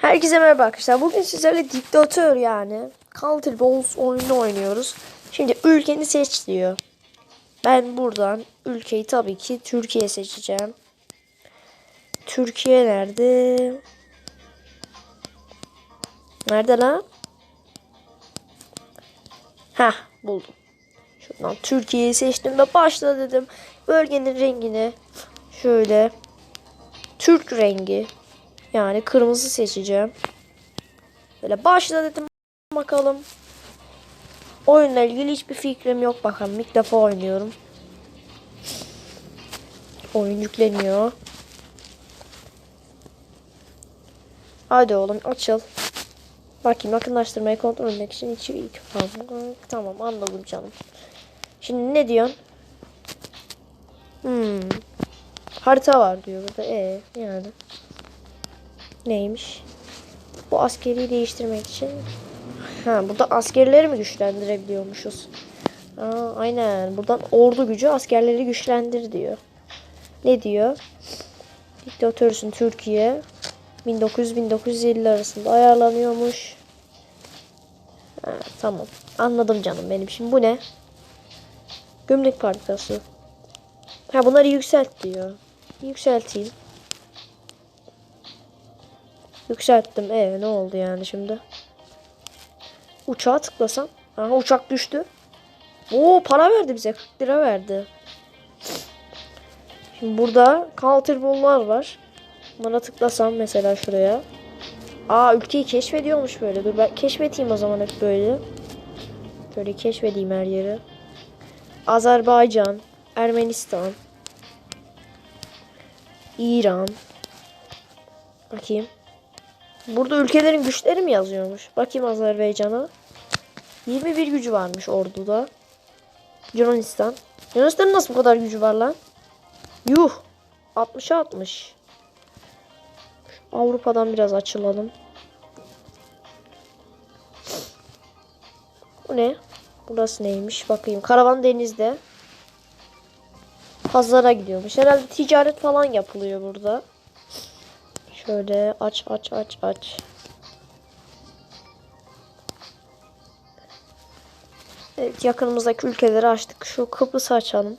Herkese merhaba arkadaşlar. Bugün sizlerle diktatör yani Counter Balls oyunu oynuyoruz. Şimdi ülkeni seç diyor. Ben buradan ülkeyi tabii ki Türkiye seçeceğim. Türkiye nerede? Nerede lan? Heh buldum. Şuradan Türkiye'yi seçtim ve başla dedim. Bölgenin rengini şöyle Türk rengi yani kırmızı seçeceğim. Böyle başla dedim bakalım. Oyunla ilgili hiçbir fikrim yok bakalım. İlk defa oynuyorum. Oyun yükleniyor. Hadi oğlum açıl. Bakayım yakınlaştırmayı kontrol etmek için içi ilk tamam, anladım canım. Şimdi ne diyorsun? Hmm. Harita var diyor burada. E yani. Neymiş? Bu askeri değiştirmek için. Ha burada askerleri mi güçlendirebiliyormuşuz? Aa, aynen. Buradan ordu gücü askerleri güçlendir diyor. Ne diyor? Diktatörsün Türkiye. 1900-1950 arasında ayarlanıyormuş. Ha, tamam. Anladım canım benim. Şimdi bu ne? Gömlek parçası. Ha bunları yükselt diyor. Yükselteyim. Yükselttim. Ee ne oldu yani şimdi? Uçağa tıklasam. Aha uçak düştü. Oo para verdi bize. 40 lira verdi. Şimdi burada counterball'lar var. Buna tıklasam mesela şuraya. Aa ülkeyi keşfediyormuş böyle. Dur ben keşfedeyim o zaman hep böyle. Böyle keşfedeyim her yeri. Azerbaycan, Ermenistan, İran. Bakayım. Burada ülkelerin güçleri mi yazıyormuş? Bakayım Azerbaycan'a. 21 gücü varmış orduda. Yunanistan. Yunanistan'ın nasıl bu kadar gücü var lan? Yuh. 60'a 60. Avrupa'dan biraz açılalım. Bu ne? Burası neymiş? Bakayım. Karavan denizde. Pazara gidiyormuş. Herhalde ticaret falan yapılıyor burada. Şöyle aç aç aç aç. Evet yakınımızdaki ülkeleri açtık. Şu Kıbrıs'ı açalım.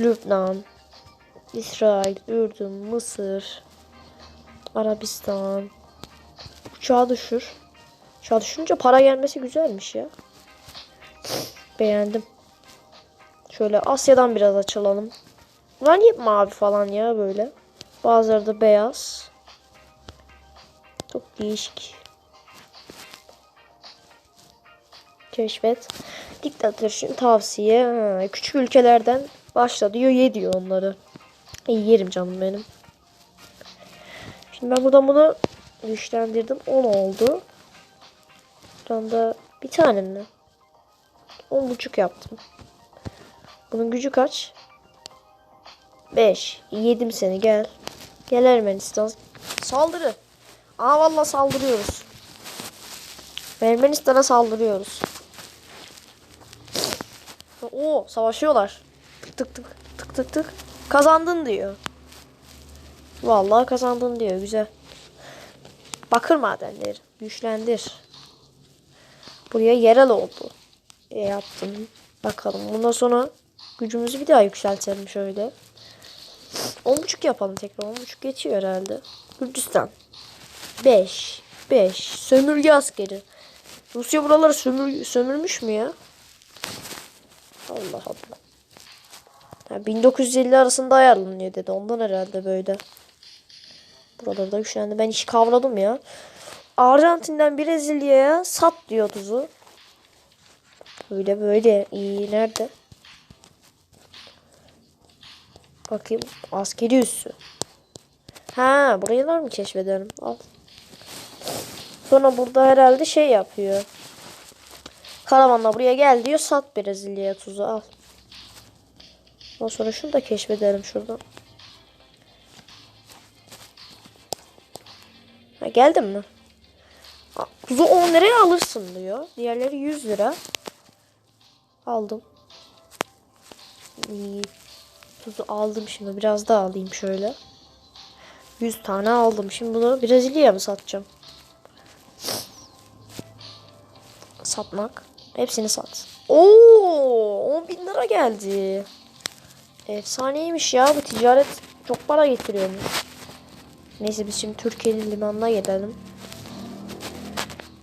Lübnan, İsrail, Ürdün, Mısır, Arabistan. Uçağı düşür. Uçağı düşürünce para gelmesi güzelmiş ya. Beğendim. Şöyle Asya'dan biraz açılalım. Bunlar niye mavi falan ya böyle? Bazıları da beyaz. Çok değişik. Keşfet. Diktatör için tavsiye. Ha, küçük ülkelerden başla diyor. Ye diyor onları. İyi yerim canım benim. Şimdi ben buradan bunu güçlendirdim. 10 oldu. Buradan da bir tane mi? 10 buçuk yaptım. Bunun gücü kaç? 5. Yedim seni gel. Gel Ermenistan. Saldırı. Aa valla saldırıyoruz. Ermenistan'a saldırıyoruz. Oo savaşıyorlar. Tık tık tık tık tık tık. Kazandın diyor. Vallahi kazandın diyor. Güzel. Bakır madenleri. Güçlendir. Buraya yerel oldu. E yaptım. Bakalım. Bundan sonra gücümüzü bir daha yükseltelim şöyle. 10.5 yapalım tekrar. 10.5 geçiyor herhalde. Gürcistan. 5. 5. Sömürge askeri. Rusya buraları sömür, sömürmüş mü ya? Allah Allah. Ha, 1950 arasında ayarlanıyor dedi. Ondan herhalde böyle. Buraları da güçlendi. Ben işi kavradım ya. Arjantin'den Brezilya'ya sat diyor tuzu. Böyle böyle. İyi nerede? Bakayım. Askeri üssü. Ha burayılar mı keşfedelim? Al. Sonra burada herhalde şey yapıyor. Karavanla buraya gel diyor. Sat Brezilya'ya tuzu al. Ondan sonra şunu da keşfedelim şuradan. Ha, geldin mi? Ha, Tuzu 10 liraya alırsın diyor. Diğerleri 100 lira. Aldım. İyi. Tuzu aldım şimdi. Biraz daha alayım şöyle. 100 tane aldım. Şimdi bunu Brezilya'ya mı satacağım? Satmak. Hepsini sat. Oo, 10 bin lira geldi. Efsaneymiş ya bu ticaret çok para getiriyormuş. Neyse biz şimdi Türkiye'nin limanına gidelim.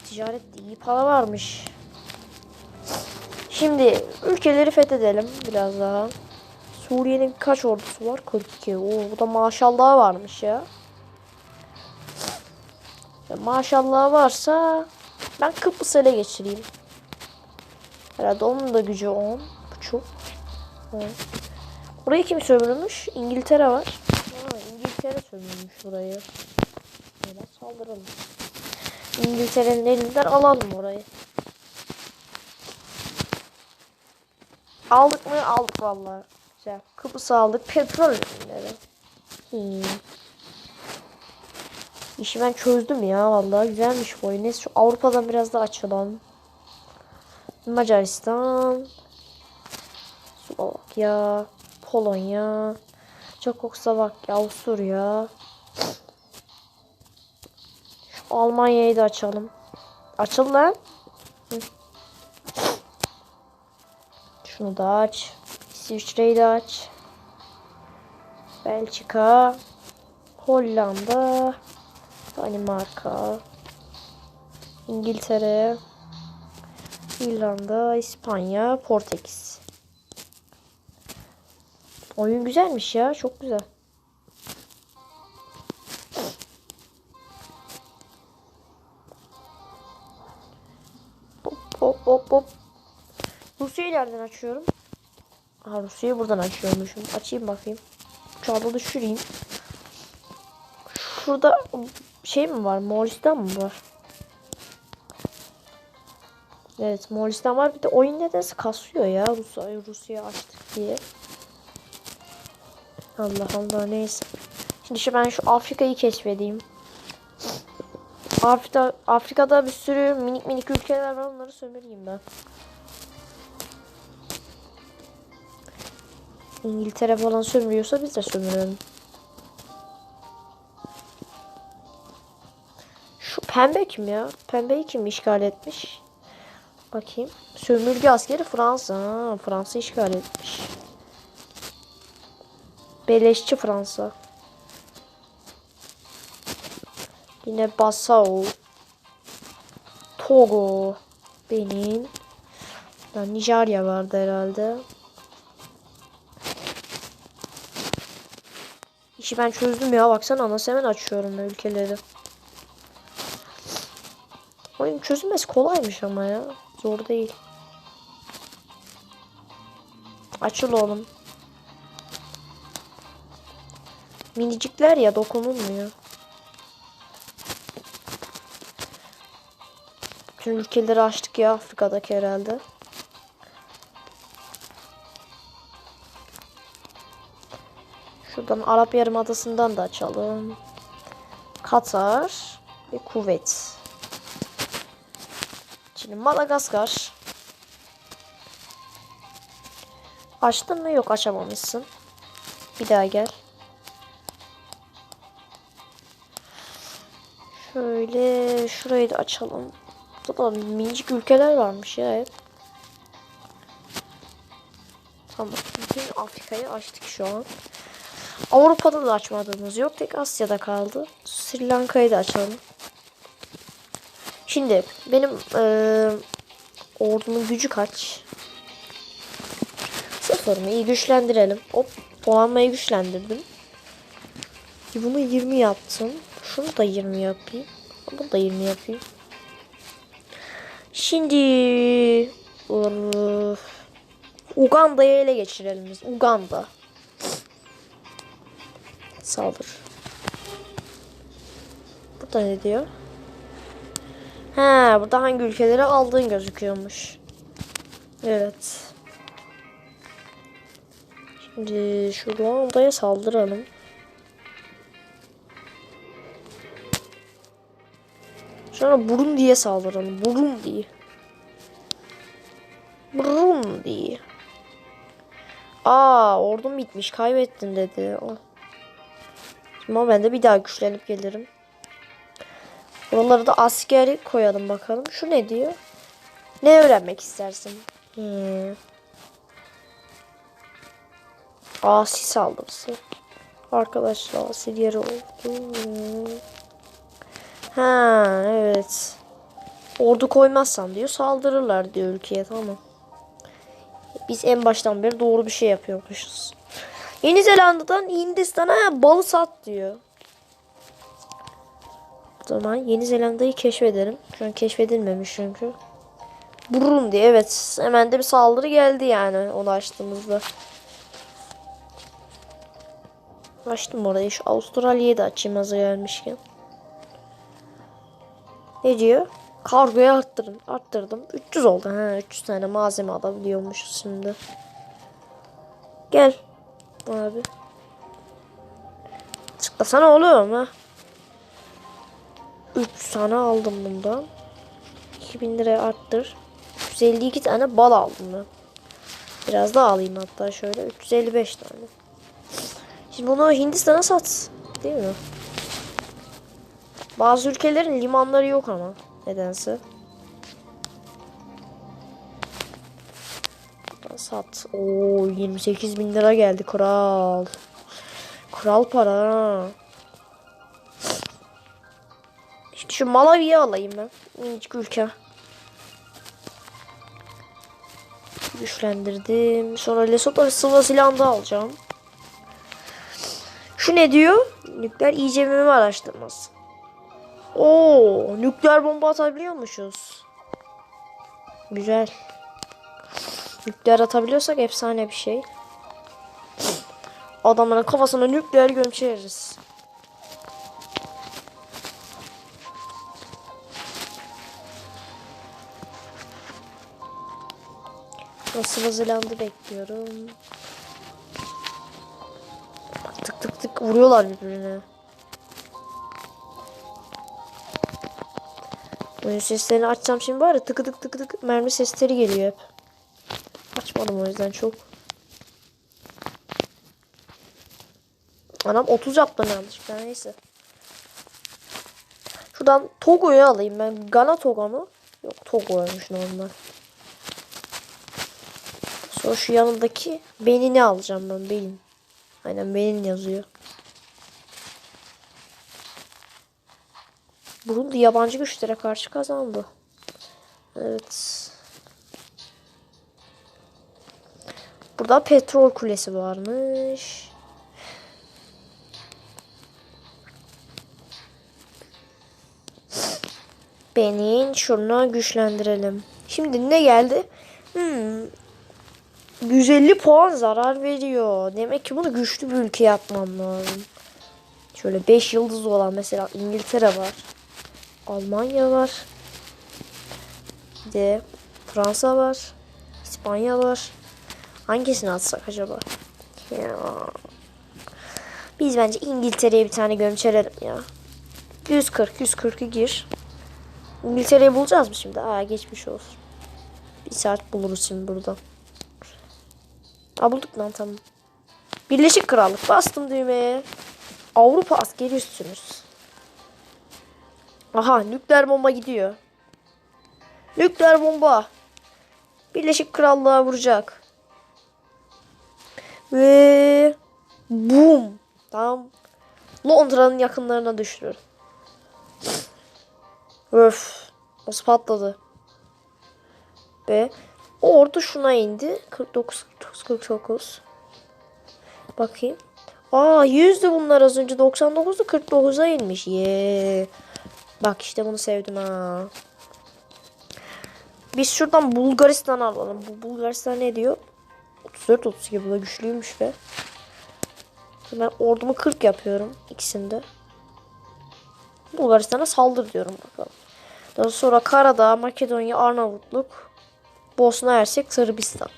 Ticarette iyi para varmış. Şimdi ülkeleri fethedelim biraz daha. Suriye'nin kaç ordusu var? 42. Oo, bu da maşallah varmış ya. ya maşallah varsa ben Kıbrıs'ı ele geçireyim. Herhalde onun da gücü 10. Buçuk. Burayı kim sömürmüş? İngiltere var. Ha, İngiltere sömürmüş burayı. Böyle saldıralım. İngiltere'nin elinden alalım orayı. Aldık mı? Aldık vallahi. Güzel. Kıbrıs'ı aldık. Petrol ürünleri. Hmm. İşi ben çözdüm ya vallahi güzelmiş bu oyun. Neyse şu Avrupa'dan biraz daha açalım. Macaristan. Slovakya. Polonya. Çekoslovakya. Avusturya. Şu Almanya'yı da açalım. Açıl lan. Şunu da aç. İsviçre'yi de aç. Belçika. Hollanda. Danimarka. İngiltere. İrlanda. İspanya. Portekiz. Oyun güzelmiş ya. Çok güzel. Hop hop hop hop. Rusya'yı nereden açıyorum? Ha Rusya'yı buradan açıyormuşum. Açayım bakayım. Uçağı düşüreyim. Şurada şey mi var? Moğolistan mı var? Evet Moğolistan var. Bir de oyun nedense kasıyor ya. Rusya, Rusya açtık diye. Allah Allah neyse. Şimdi şu ben şu Afrika'yı keşfedeyim. Afrika, Afrika'da bir sürü minik minik ülkeler var. Onları sömüreyim ben. İngiltere falan sömürüyorsa biz de sömürelim. Şu pembe kim ya? Pembeyi kim işgal etmiş? Bakayım. Sömürge askeri Fransa. Ha, Fransa işgal etmiş. Beleşçi Fransa. Yine Basao. Togo. Benin. Nijerya vardı herhalde. İşi ben çözdüm ya baksana nasıl hemen açıyorum ülkeleri. Oyun çözülmesi kolaymış ama ya. Zor değil. Açıl oğlum. Minicikler ya dokunulmuyor. Bütün ülkeleri açtık ya Afrika'daki herhalde. Şuradan Arap Yarımadası'ndan da açalım. Katar ve Kuveyt. Şimdi Madagaskar. Açtın mı? Yok açamamışsın. Bir daha gel. Şöyle şurayı da açalım. Burada da minicik ülkeler varmış ya hep. Tamam. Bütün Afrika'yı açtık şu an. Avrupa'da da açmadığımız yok. Tek Asya'da kaldı. Sri Lanka'yı da açalım. Şimdi benim e, ordumun gücü kaç? Sıfır mı? İyi güçlendirelim. Hop donanmayı güçlendirdim. Bunu 20 yaptım. Şunu da 20 yapayım. Bunu da 20 yapayım. Şimdi. Uganda'yı ele geçirelim biz. Uganda. Saldır. Burada ne diyor? Ha, burada hangi ülkeleri aldığın gözüküyormuş. Evet. Şimdi şu Ruanda'ya saldıralım. Sonra Burundi'ye saldıralım. Burundi. Burundi. Aa ordum bitmiş kaybettim dedi. Oh. Ama ben de bir daha güçlenip gelirim. Buraları da askeri koyalım bakalım. Şu ne diyor? Ne öğrenmek istersin? Hmm. Asi saldırısı. Arkadaşlar asil yeri oldu. Ha evet. Ordu koymazsan diyor saldırırlar diyor ülkeye tamam. Biz en baştan beri doğru bir şey yapıyormuşuz. Yeni Zelanda'dan Hindistan'a balı sat diyor. O zaman Yeni Zelanda'yı keşfedelim. Şu an keşfedilmemiş çünkü. Burundi evet. Hemen de bir saldırı geldi yani onu açtığımızda. Açtım orayı. Şu Avustralya'yı da açayım hazır gelmişken. Ne diyor? Kargoyu arttırın. Arttırdım. 300 oldu. Ha, 300 tane malzeme alabiliyormuşuz şimdi. Gel. Abi. Çıklasana oğlum ha. 3 tane aldım bundan. 2000 liraya arttır. 352 tane bal aldım ben. Biraz daha alayım hatta şöyle. 355 tane. Şimdi bunu Hindistan'a sat. Değil mi? Bazı ülkelerin limanları yok ama. Nedense. Sat. Oo 28 bin lira geldi kral. Kral para. şu Malawi'yi alayım ben. Minicik ülke. Güçlendirdim. Sonra Lesotho ve Swaziland'ı alacağım. Şu ne diyor? Nükleer İCMM araştırması. Oo, nükleer bomba atabiliyormuşuz. Güzel. Nükleer atabiliyorsak efsane bir şey. Adamların kafasına nükleer gömçeriz. Nasıl hazırlandı bekliyorum. Bak tık tık tık vuruyorlar birbirine. Oyun seslerini açsam şimdi var ya tık tık tık tık mermi sesleri geliyor hep. Açmadım o yüzden çok. Anam 30 yaptım yanlışlıkla neyse. Şuradan Togo'yu alayım ben. Gana Togo mu? Yok Togo'ymuş normal. Sonra şu yanındaki Benin'i alacağım ben Benin. Aynen Benin yazıyor. Burundi yabancı güçlere karşı kazandı. Evet. Burada petrol kulesi varmış. Benin şunu güçlendirelim. Şimdi ne geldi? Hmm. 150 puan zarar veriyor. Demek ki bunu güçlü bir ülke yapmam lazım. Şöyle 5 yıldız olan mesela İngiltere var. Almanya var. Bir de Fransa var. İspanya var. Hangisini atsak acaba? Ya. Biz bence İngiltere'ye bir tane gömçerelim ya. 140, 140'ı gir. İngiltere'yi bulacağız mı şimdi? Aa geçmiş olsun. Bir saat buluruz şimdi burada. Aa bulduk lan tamam. Birleşik Krallık bastım düğmeye. Avrupa askeri üstünüz. Aha nükleer bomba gidiyor. Nükleer bomba. Birleşik Krallığa vuracak. Ve boom. Tamam. Londra'nın yakınlarına düşürür. Öf. Nasıl patladı. Ve o ordu şuna indi. 49 49 49. Bakayım. Aa 100'dü bunlar az önce 99'du 49'a inmiş. Ye. Bak işte bunu sevdim ha. Biz şuradan Bulgaristan alalım. Bu Bulgaristan ne diyor? 34 32 bu da güçlüymüş be. Ben ordumu 40 yapıyorum ikisinde. Bulgaristan'a saldır diyorum bakalım. Daha sonra Karadağ, Makedonya, Arnavutluk, Bosna Hersek, Sırbistan.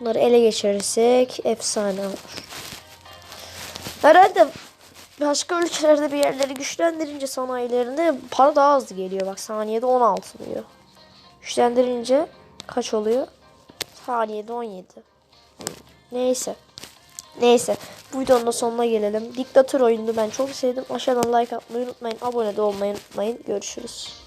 Bunları ele geçirirsek efsane olur. Herhalde başka ülkelerde bir yerleri güçlendirince sanayilerinde para daha hızlı geliyor. Bak saniyede 16 diyor. Güçlendirince kaç oluyor? Saniyede 17. Neyse. Neyse bu videonun da sonuna gelelim. Diktatör oyununu ben çok sevdim. Aşağıdan like atmayı unutmayın. Abone de olmayı unutmayın. Görüşürüz.